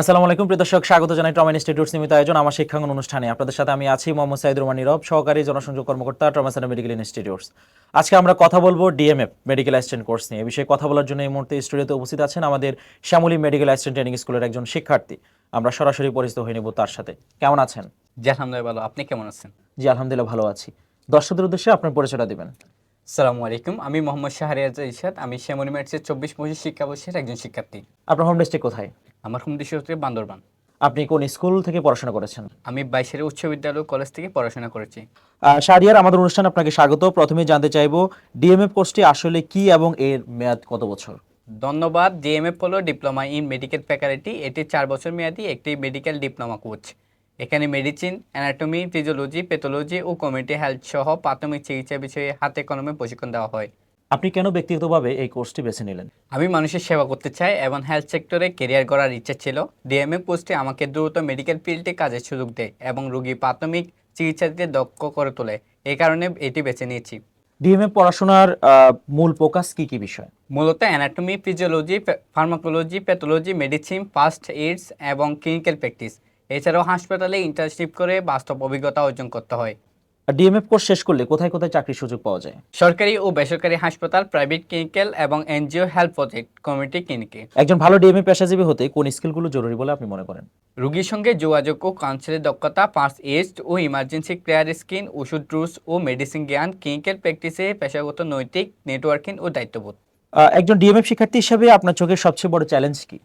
আসসালামু আলাইকুম প্রিয় দর্শক স্বাগত জানাই ট্রমা ইনস্টিটিউট সীমিত আয়োজন আমার শিক্ষাঙ্গন অনুষ্ঠানে। আপনাদের সাথে আমি আছি মোহাম্মদ সাইদুর রহমান নীরব সহকারী জনসংযোগ কর্মকর্তা ট্রমা সেন্টার মেডিকেল ইনস্টিটিউটস আজকে আমরা কথা বলব ডিএমএফ মেডিকেল অ্যাসিস্ট্যান্ট কোর্স নিয়ে। বিষয়ে কথা বলার জন্য এই মুহূর্তে স্টুডিওতে উপস্থিত আছেন আমাদের শ্যামলী মেডিকেল অ্যাসিস্ট্যান্ট ট্রেনিং স্কুলের একজন শিক্ষার্থী। আমরা সরাসরি পরিচিত হয়ে নেব তার সাথে। কেমন আছেন? জি আলহামদুলিল্লাহ ভালো। আপনি কেমন আছেন? জি আলহামদুলিল্লাহ ভালো আছি। দর্শকদের উদ্দেশ্যে আপনার পরিচয়টা দিবেন। সালামু আলাইকুম। আমি মোহাম্মদ শাহরিয়াজ ইরশাদ। আমি শ্যামলী মেটসের চব্বিশ পঁচিশ শিক্ষাবর্ষের একজন শিক্ষার্থী। আপনার হোম ডিস্ট্রিক্ট কোথায়? আমার হোম দেশ হচ্ছে বান্দরবান। আপনি কোন স্কুল থেকে পড়াশোনা করেছেন? আমি বাইশের উচ্চ বিদ্যালয় কলেজ থেকে পড়াশোনা করেছি। শাহরিয়ার আমাদের অনুষ্ঠান আপনাকে স্বাগত। প্রথমে জানতে চাইব ডিএমএফ কোর্সটি আসলে কি এবং এর মেয়াদ কত বছর? ধন্যবাদ। ডিএমএফ হলো ডিপ্লোমা ইন মেডিকেল ফ্যাকাল্টি এটি চার বছর মেয়াদী একটি মেডিকেল ডিপ্লোমা কোর্স এখানে মেডিসিন অ্যানাটমি ফিজিওলজি প্যাথোলজি ও কমিউনিটি হেলথ সহ প্রাথমিক চিকিৎসা বিষয়ে হাতে কলমে প্রশিক্ষণ দেওয়া হয়। আপনি কেন ব্যক্তিগতভাবে এই কোর্সটি বেছে নিলেন? আমি মানুষের সেবা করতে চাই এবং হেলথ সেক্টরে কেরিয়ার গড়ার ইচ্ছা ছিল। ডিএমএ পোস্টে আমাকে দ্রুত মেডিকেল ফিল্ডে কাজের সুযোগ দেয় এবং রোগী প্রাথমিক চিকিৎসা দিতে দক্ষ করে তোলে। এই কারণে এটি বেছে নিয়েছি। ডিএমএ পড়াশোনার মূল ফোকাস কি কি বিষয়? মূলত anatomy physiology pharmacology pathology medicine first aids এবং ক্লিনিক্যাল প্র্যাকটিস এছাড়াও হাসপাতালে ইন্টার্নশিপ করে বাস্তব অভিজ্ঞতা অর্জন করতে হয়। ডিএমএফ কোর্স শেষ করলে কোথায় কোথায় চাকরির সুযোগ পাওয়া যায়? সরকারি ও বেসরকারি হাসপাতাল প্রাইভেট ক্লিনিক্যাল এবং এনজিও হেলথ প্রজেক্ট কমিউনিটি ক্লিনিকে একজন ভালো ডিএমএ পেশাজীবী হতে কোন স্কিলগুলো জরুরি বলে আপনি মনে করেন? রোগীর সঙ্গে যোগাযোগ ও কাউন্সিলের দক্ষতা ফার্স্ট এইড ও ইমার্জেন্সি কেয়ার স্কিন ওষুধ ড্রুস ও মেডিসিন জ্ঞান ক্লিনিক্যাল প্র্যাকটিসে পেশাগত নৈতিক নেটওয়ার্কিং ও দায়িত্ববোধ। একজন ডিএমএফ শিক্ষার্থী হিসেবে আপনার চোখের সবচেয়ে বড় চ্যালেঞ্জ কি?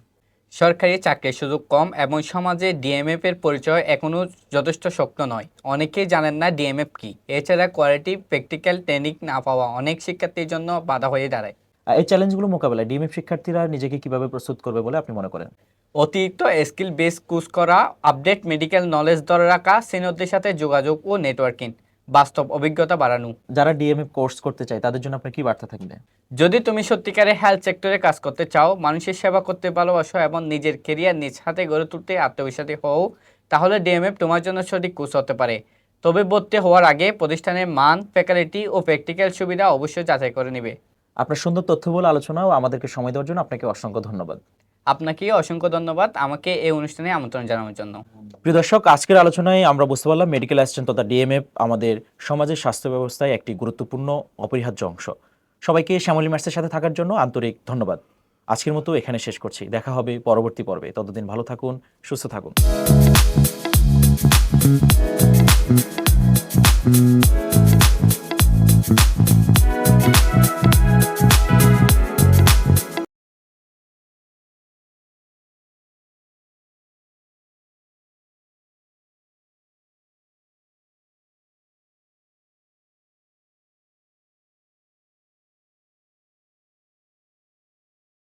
সরকারি চাকরির সুযোগ কম এবং সমাজে ডিএমএফ এর পরিচয় এখনও যথেষ্ট শক্ত নয়। অনেকেই জানেন না ডিএমএফ কি। এছাড়া কোয়ালিটি প্র্যাকটিক্যাল ট্রেনিং না পাওয়া অনেক শিক্ষার্থীর জন্য বাধা হয়ে দাঁড়ায়। এই চ্যালেঞ্জগুলো মোকাবেলায় ডিএমএফ শিক্ষার্থীরা নিজেকে কীভাবে প্রস্তুত করবে বলে আপনি মনে করেন? অতিরিক্ত স্কিল বেস কোর্স করা আপডেট মেডিকেল নলেজ ধরে রাখা সিনিয়রদের সাথে যোগাযোগ ও নেটওয়ার্কিং। বাস্তব অভিজ্ঞতা বাড়ানো। যারা ডিএমএফ কোর্স করতে চায় তাদের জন্য আপনার কি বার্তা থাকবে? যদি তুমি সত্যিকারে হেলথ সেক্টরে কাজ করতে চাও মানুষের সেবা করতে ভালোবাসো এবং নিজের কেরিয়ার নিজ হাতে গড়ে তুলতে আত্মবিশ্বাসী হও তাহলে ডিএমএফ তোমার জন্য সঠিক কোর্স হতে পারে। তবে ভর্তি হওয়ার আগে প্রতিষ্ঠানের মান ফ্যাকাল্টি ও প্র্যাকটিক্যাল সুবিধা অবশ্যই যাচাই করে নেবে। আপনার সুন্দর তথ্যবল আলোচনা ও আমাদেরকে সময় দেওয়ার জন্য আপনাকে অসংখ্য ধন্যবাদ। আপনাকে অসংখ্য ধন্যবাদ আমাকে এই অনুষ্ঠানে আমন্ত্রণ জানানোর জন্য। প্রিয় দর্শক, আজকের আলোচনায় আমরা বুঝতে পারলাম মেডিকেল অ্যাসিস্ট্যান্ট তথা ডিএমএফ আমাদের সমাজের স্বাস্থ্য ব্যবস্থায় একটি গুরুত্বপূর্ণ অপরিহার্য অংশ। সবাইকে শ্যামলী ম্যাটসের সাথে থাকার জন্য আন্তরিক ধন্যবাদ। আজকের মতো এখানে শেষ করছি। দেখা হবে পরবর্তী পর্বে। ততদিন ভালো থাকুন, সুস্থ থাকুন।